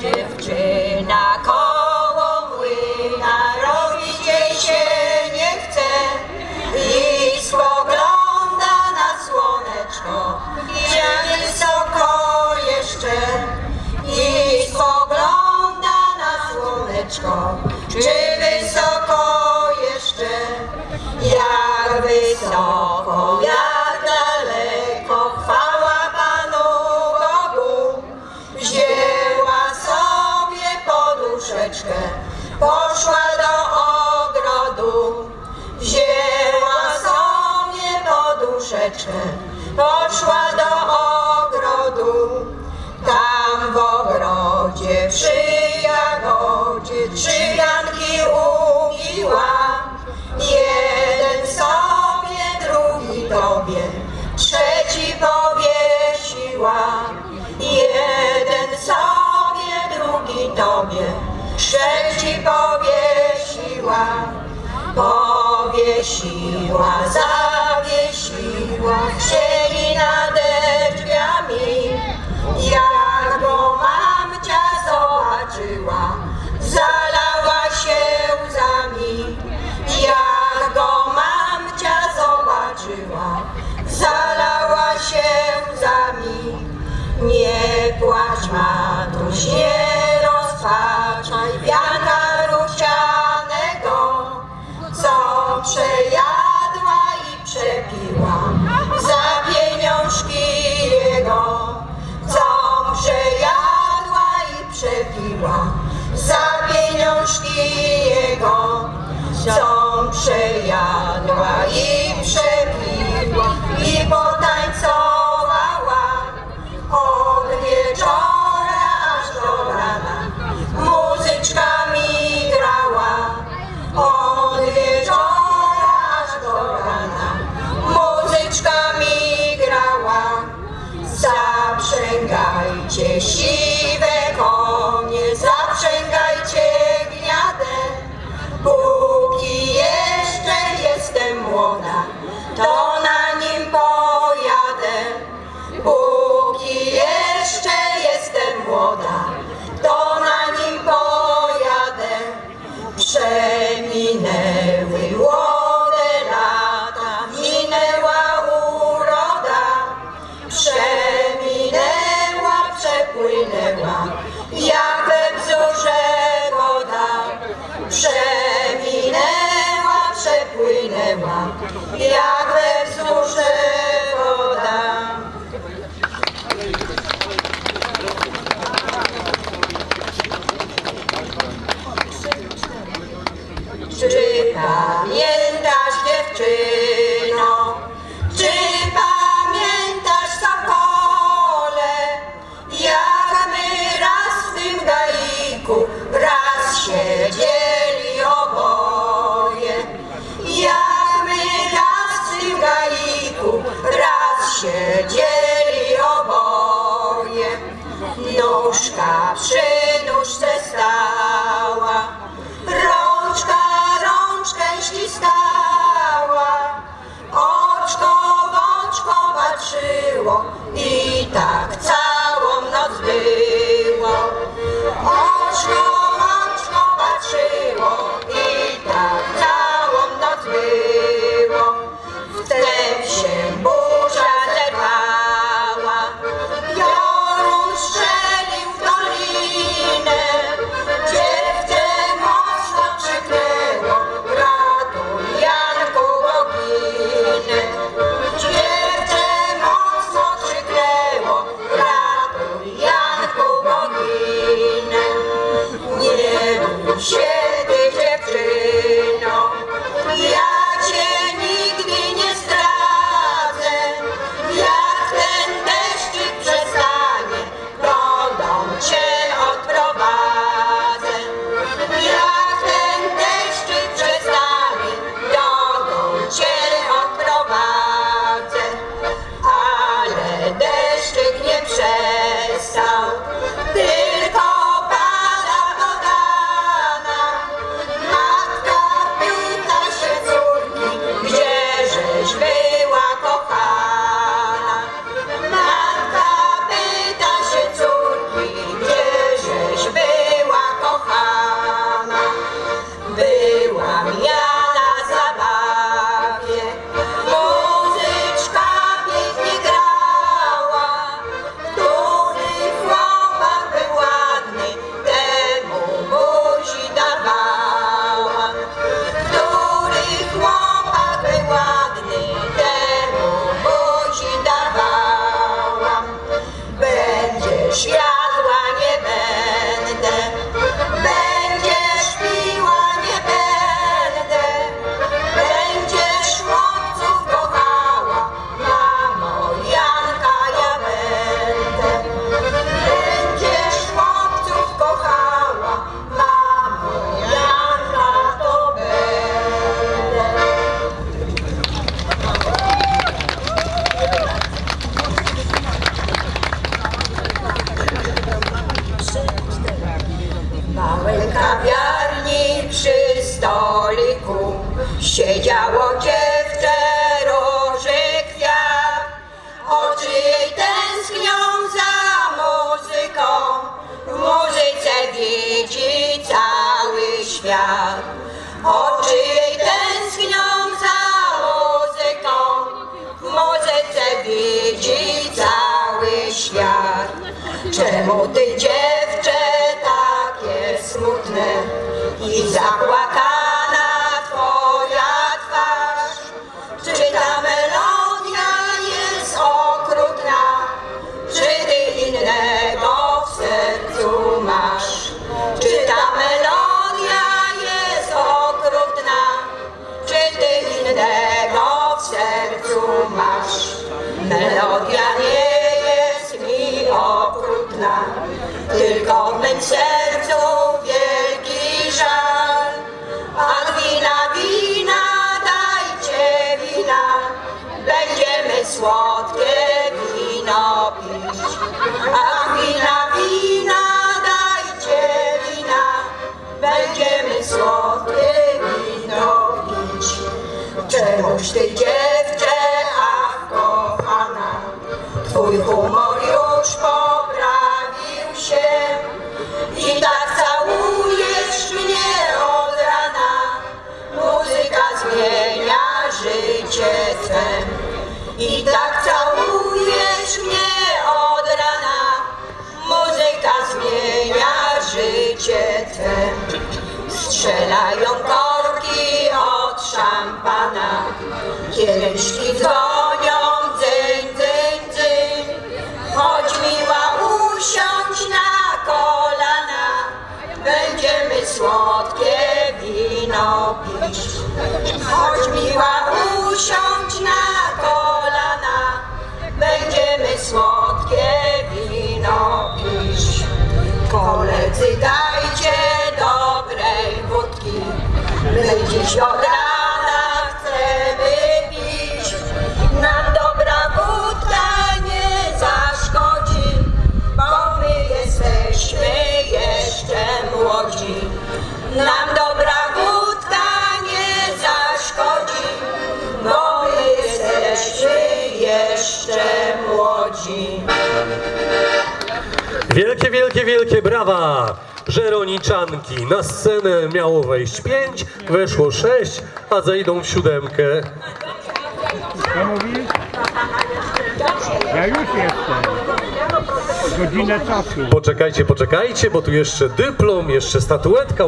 dziewczyna, call. Powiesiła, zawiesiła, siedzi nade drzwiami. Jak go mamcia zobaczyła, zalała się łzami. Jak go mamcia zobaczyła, zalała się łzami. Nie płacz, matuś, nie Shut Czy pamiętasz dziewczyny? było. I tak Ty dziewczę takie smutne. I zapłakana słodkie wino pić. A wina, wina, dajcie wina, będziemy słodkie wino pić. Czemuś ty dziewczę, ach kochana, twój humor już poprawił się i tak całujesz mnie od rana. Muzyka zmienia życie twe i tak całujesz mnie od rana. Muzyka zmienia życie twe. Strzelają korki od szampana, kieliszki dzwonią, Wielkie, wielkie, wielkie brawa! Żeroniczanki. Na scenę miało wejść pięć, weszło sześć, a zejdą w siódemkę. Co mówisz? Ja już jestem. Godzinę czasu. Poczekajcie, poczekajcie, bo tu jeszcze dyplom, jeszcze statuetka.